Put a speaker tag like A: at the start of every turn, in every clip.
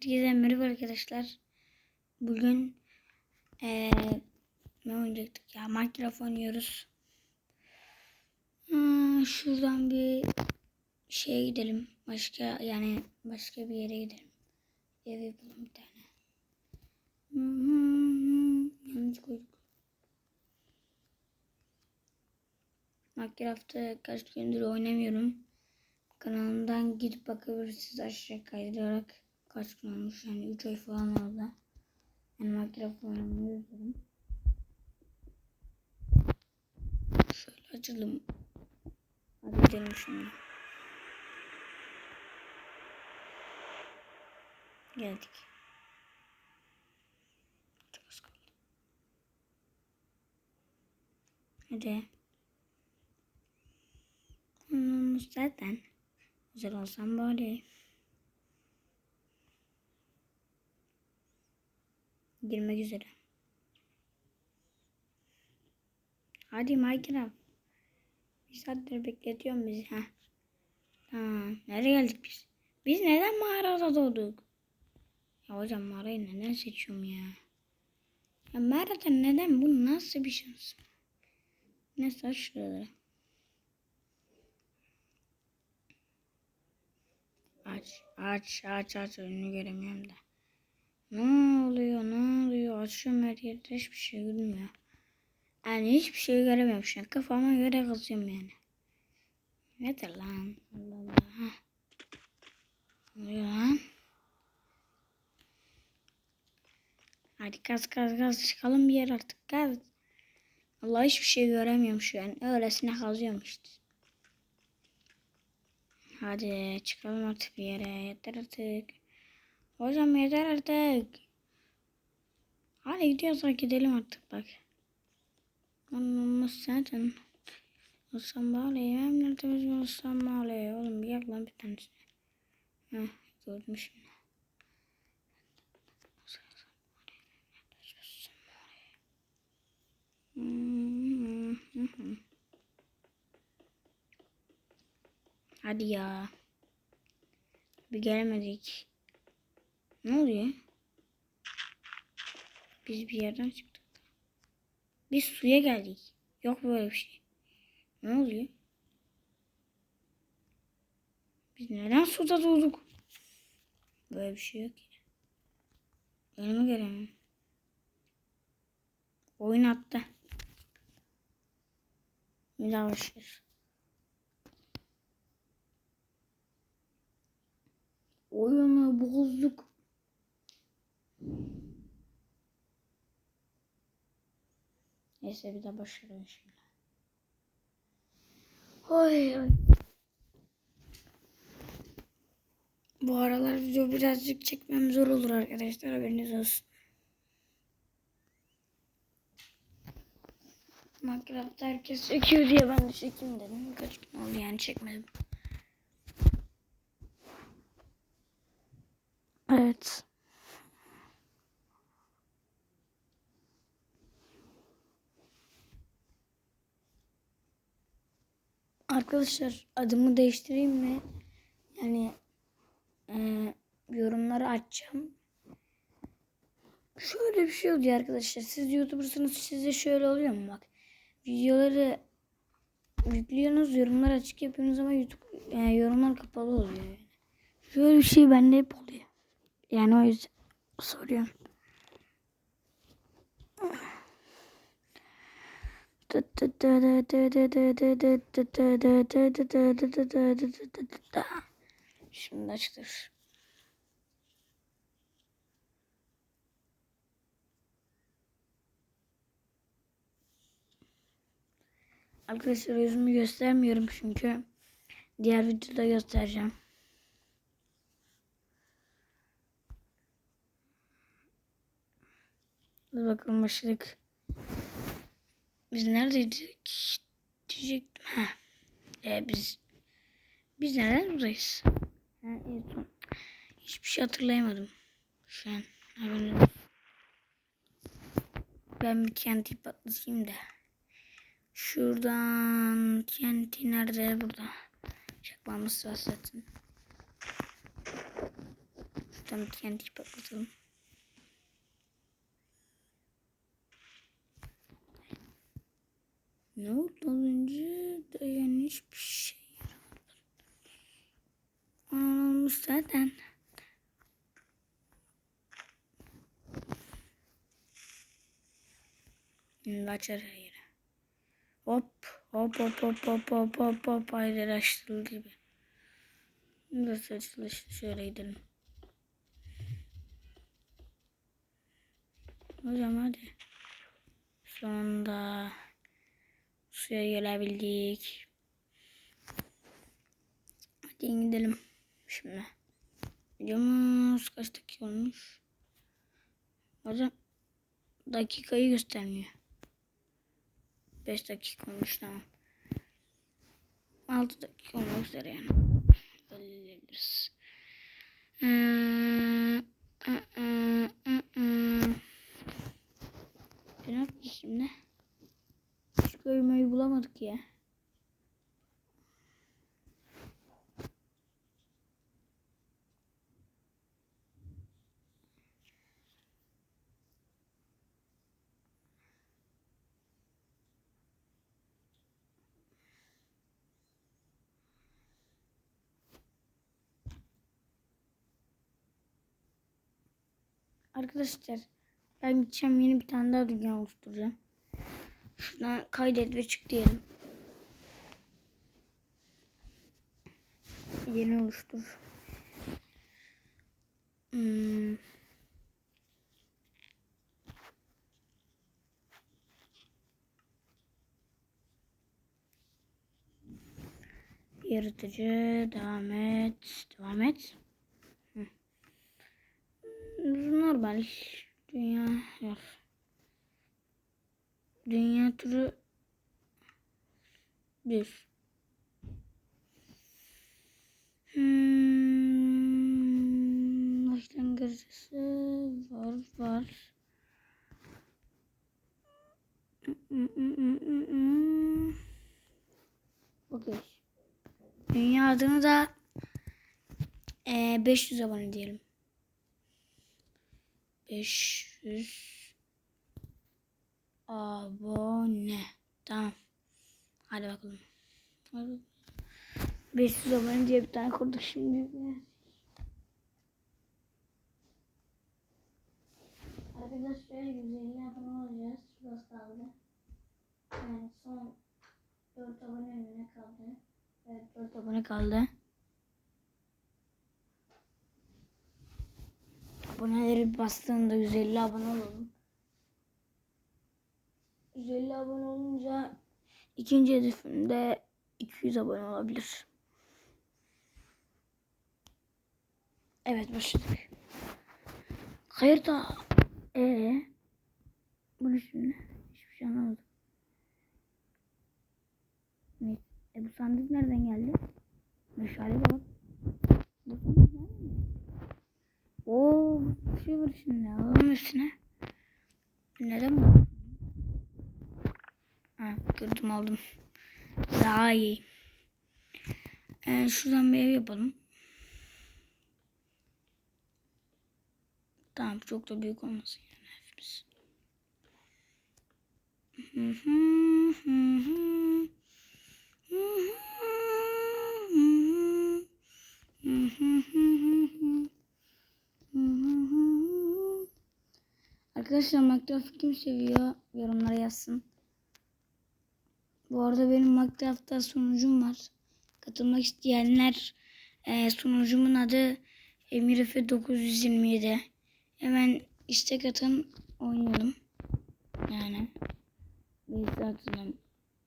A: Herkese merhaba arkadaşlar. Bugün eee ne oynayacaktık ya? Minecraft oynuyoruz. Hmm, şuradan bir şeye gidelim. Başka yani başka bir yere gidelim. Ev yapalım bir tane. Hmm, yanlış koyduk. Minecraft'ı kaç gündür oynamıyorum. Kanalımdan gidip bakabilirsiniz aşağı kaydırarak kaç gün olmuş yani 3 ay falan oldu. Yani Minecraft oynamayı. Şöyle açalım. Hadi gidelim şimdi. Geldik. Çok az kaldı. Hadi. Zaten güzel olsam bari. Girmek üzere. Hadi Minecraft. Bir saattir bekletiyorsun bizi. ha. Tamam. Nereye geldik biz? Biz neden mağarada doğduk? Ya hocam mağarayı neden seçiyorum ya? Ya mağarada neden? Bu nasıl bir şans? Neyse aç şuraları. Aç, aç, aç, aç. Önünü göremiyorum da. Ne oluyor, ne oluyor? Açıyorum her yerde hiçbir şey görünmüyor. Yani hiçbir şey göremiyorum şu an. Kafama göre kazıyorum yani. Nedir lan? Allah Allah. Heh. Oluyor lan? Hadi kaz kaz kaz çıkalım bir yer artık kaz. Allah hiçbir şey göremiyorum şu an. Öylesine kazıyorum işte. Hadi çıkalım artık bir yere. Yeter artık. Hocam yeter artık. Hadi gidiyorsak gidelim artık bak. Olmaz zaten. Olsam bari. Hem nerede biz olsam bari. Oğlum bir yak lan bir tanesi. Heh gördüm şimdi. Hadi ya. Bir gelemedik. Ne oluyor? Biz bir yerden çıktık. Biz suya geldik. Yok böyle bir şey. Ne oluyor? Biz neden suda doğduk? Böyle bir şey yok ki. Önümü göremem. Oyun attı. Bir daha başlıyoruz. Oyunu bozduk. Neyse bir daha başlayalım şimdi. Oy. Bu aralar video birazcık çekmem zor olur arkadaşlar haberiniz olsun. Minecraft'ta herkes çekiyor diye ben de çekeyim dedim. Kaç gün oldu yani çekmedim. Evet. Arkadaşlar adımı değiştireyim mi? Yani e, yorumları açacağım. Şöyle bir şey oluyor arkadaşlar. Siz YouTuber'sınız size şöyle oluyor mu bak. Videoları yüklüyorsunuz yorumlar açık yapıyorsunuz ama YouTube yani yorumlar kapalı oluyor yani. Şöyle bir şey bende hep oluyor. Yani o yüzden soruyorum. Şimdi açılır. Arkadaşlar yüzümü göstermiyorum çünkü diğer videoda göstereceğim. Hadi bakalım. Biz neredeydik? Diyecektim. Ha. Ee, biz biz neden buradayız? Ha, en. Hiçbir şey hatırlayamadım. Şu an. Olsun. Ben bir kenti patlatayım da. Şuradan kenti nerede? Burada. Çakmamız var zaten. tane TNT patlatalım. Ne oldu az önce yani hiçbir şey yaramadı. Olmuş zaten. Şimdi açar yeri. Hop hop hop hop hop hop hop hop hayır açtırıldı gibi. Burası açılıştı şöyle gidelim. Hocam hadi. Sonunda suya gelebildik. Hadi gidelim. Şimdi. Videomuz kaç dakika olmuş? Hocam dakikayı göstermiyor. 5 dakika olmuş tamam. 6 dakika olmak üzere yani. I, ı. Ne yapacağız şimdi? Bölmeyi bulamadık ya. Arkadaşlar ben gideceğim yeni bir tane daha dünya oluşturacağım. Şuradan kaydet ve çık diyelim. Yeni oluştur. Hmm. Yaratıcı devam et. Devam et. Hı. Normal dünya yok. Dünya turu bir. Hmm, başlangıcısı var var. Okey. Dünya adını da e, 500 abone diyelim. 500 abone. Tamam. Hadi bakalım. Hadi. 500 abone diye bir tane kurduk şimdi. Arkadaşlar 150 abone olacağız. Şurası kaldı. Yani son 4 abone önüne kaldı. Evet 4 abone kaldı. Aboneleri bastığında 150 abone olalım. 150 abone olunca ikinci hedefimde 200 abone olabilir. Evet başladık. Hayırda ee bu ne şimdi? Hiçbir şey anlamadım. Ne? E bu sandık nereden geldi? Meşale de bak. Bu sandık nereden geldi? Oo, bir şey var şimdi. Alalım üstüne. Neden bu? Gördüm aldım. Daha iyi. Ee, şuradan bir ev yapalım. Tamam çok da büyük olmasın yani evimiz. Arkadaşlar Minecraft kim seviyor? Yorumlara yazsın. Bu arada benim Minecraft'ta sunucum var. Katılmak isteyenler e, sunucumun adı Emir 927. Hemen istek atın oynayalım. Yani atın.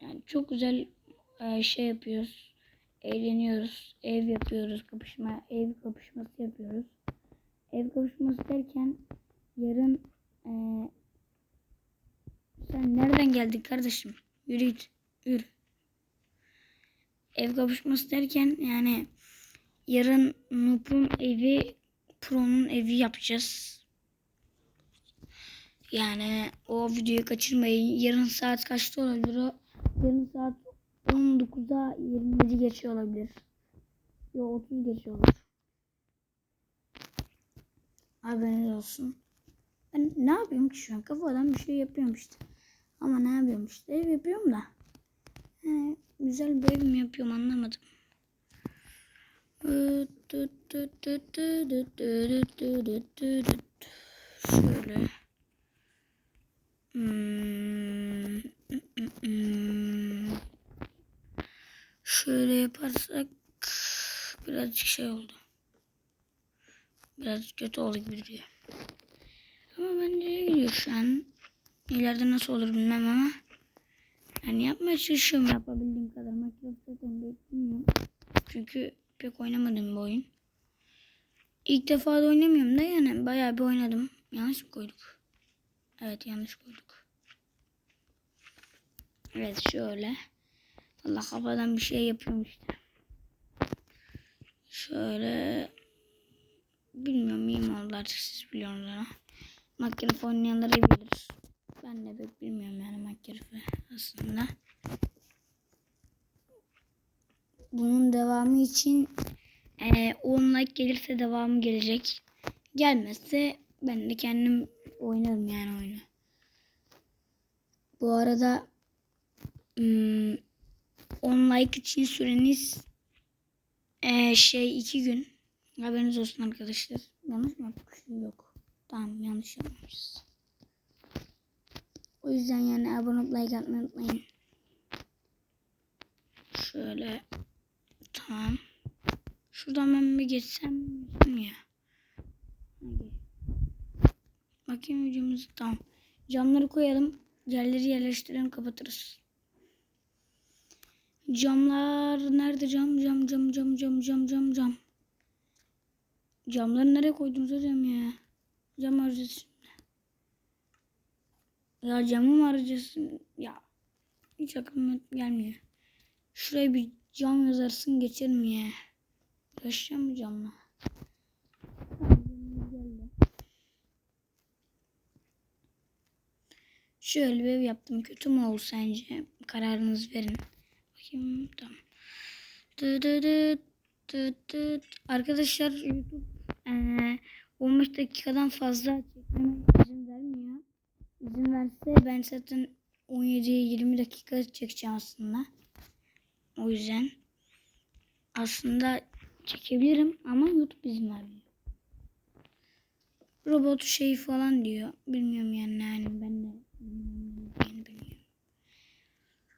A: Yani çok güzel e, şey yapıyoruz. Eğleniyoruz. Ev yapıyoruz. Kapışma, ev kapışması yapıyoruz. Ev kapışması derken yarın e, sen nereden geldin kardeşim? Yürü git. Yürü. Ev kapışması derken yani yarın Noob'un evi Pro'nun evi yapacağız. Yani o videoyu kaçırmayın. Yarın saat kaçta olabilir o? Yarın saat 19'a 27 geçiyor olabilir. Yok 30 geçiyor olur. Haberiniz olsun. Ben ne yapıyorum ki şu an? Kafadan bir şey yapıyorum işte. Ama ne yapıyorum işte? Ev yapıyorum da. Yani güzel bir ev mi yapıyorum anlamadım. Şöyle. Hmm. Şöyle yaparsak birazcık şey oldu. Biraz kötü oldu gibi duruyor. Ama bence gidiyor şu an. İleride nasıl olur bilmem ama. Yani yapmaya çalışıyorum yapabildiğim kadar. Minecraft zaten pek bilmiyorum. Çünkü pek oynamadım bu oyun. İlk defa da oynamıyorum da yani bayağı bir oynadım. Yanlış mı koyduk? Evet yanlış koyduk. Evet şöyle. Allah kafadan bir şey yapıyorum işte. Şöyle bilmiyorum iyi mi oldu artık siz biliyorsunuz ama. Minecraft oynayanlar iyi bilir. Ben de pek bilmiyorum yani Minecraft'ı aslında. Bunun devamı için eee 10 like gelirse devamı gelecek. Gelmezse ben de kendim oynarım yani oyunu. Bu arada hmm, 10 like için süreniz eee, şey 2 gün. Haberiniz olsun arkadaşlar. Yanlış mı? Yok. Tamam yanlış yapmışız. O yüzden yani abone olup like atmayı. Şöyle. Tamam. Şuradan ben bir geçsem ya? Bakayım videomuzu. Tamam. Camları koyalım. Yerleri yerleştirelim kapatırız. Camlar nerede cam cam cam cam cam cam cam cam. Camları nereye koydunuz hocam ya? Cam şimdi. Ya camı mı arayacağız? Ya hiç aklıma gelmiyor. Şuraya bir cam yazarsın geçer mi ya? Uğraşacağım mı camla? Şöyle bir ev yaptım. Kötü mü oldu sence? Kararınızı verin. Bakayım tamam. Dı dı dı dı dı. Arkadaşlar YouTube eee, 15 dakikadan fazla vermiyor. İzin verse ben zaten 17-20 dakika çekeceğim aslında. O yüzden aslında çekebilirim ama YouTube izin vermiyor. Robot şey falan diyor. Bilmiyorum yani yani ben de bilmiyorum, yani bilmiyorum.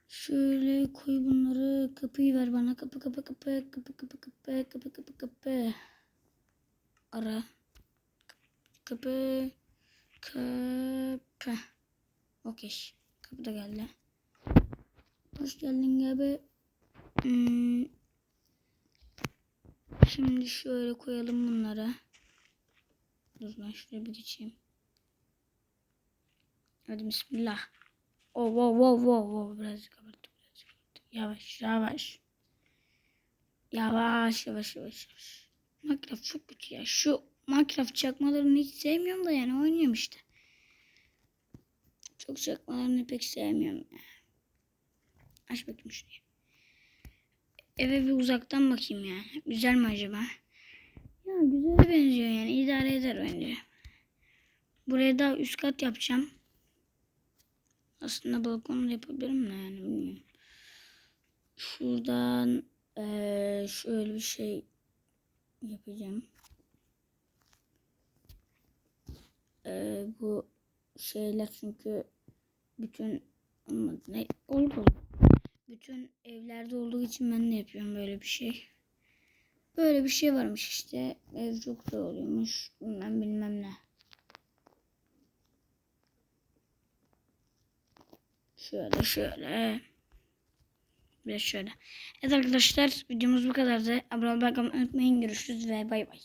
A: Şöyle koy bunları. Kapıyı ver bana. Kapı kapı kapı kapı kapı kapı kapı kapı kapı. Ara. Kapı. Kapı. Okey. Kapı da geldi. Hoş geldin abi. Hmm. Şimdi şöyle koyalım bunları. Dur ben şuraya bir geçeyim. Hadi bismillah. Oh wow wow wow wow birazcık kapattım birazcık kapattım. Yavaş yavaş. Yavaş yavaş yavaş yavaş. Minecraft çok kötü ya. Şu Minecraft çakmalarını hiç sevmiyorum da yani oynuyorum işte. Çok çakmalarını pek sevmiyorum ya. Aç bakayım şurayı. Eve bir uzaktan bakayım ya. Güzel mi acaba? Ya güzel benziyor yani. idare eder bence. Buraya da üst kat yapacağım. Aslında balkonu da yapabilirim de yani bilmiyorum. Şuradan eee, şöyle bir şey yapacağım. Eee, bu şeyler çünkü bütün. Ne oldu? oldu. Bütün evlerde olduğu için ben de yapıyorum böyle bir şey. Böyle bir şey varmış işte. Ev çok zor oluyormuş. Bilmem bilmem ne. Şöyle şöyle. Bir de şöyle. Evet arkadaşlar videomuz bu kadardı. Abone olmayı unutmayın. Görüşürüz ve bay bay.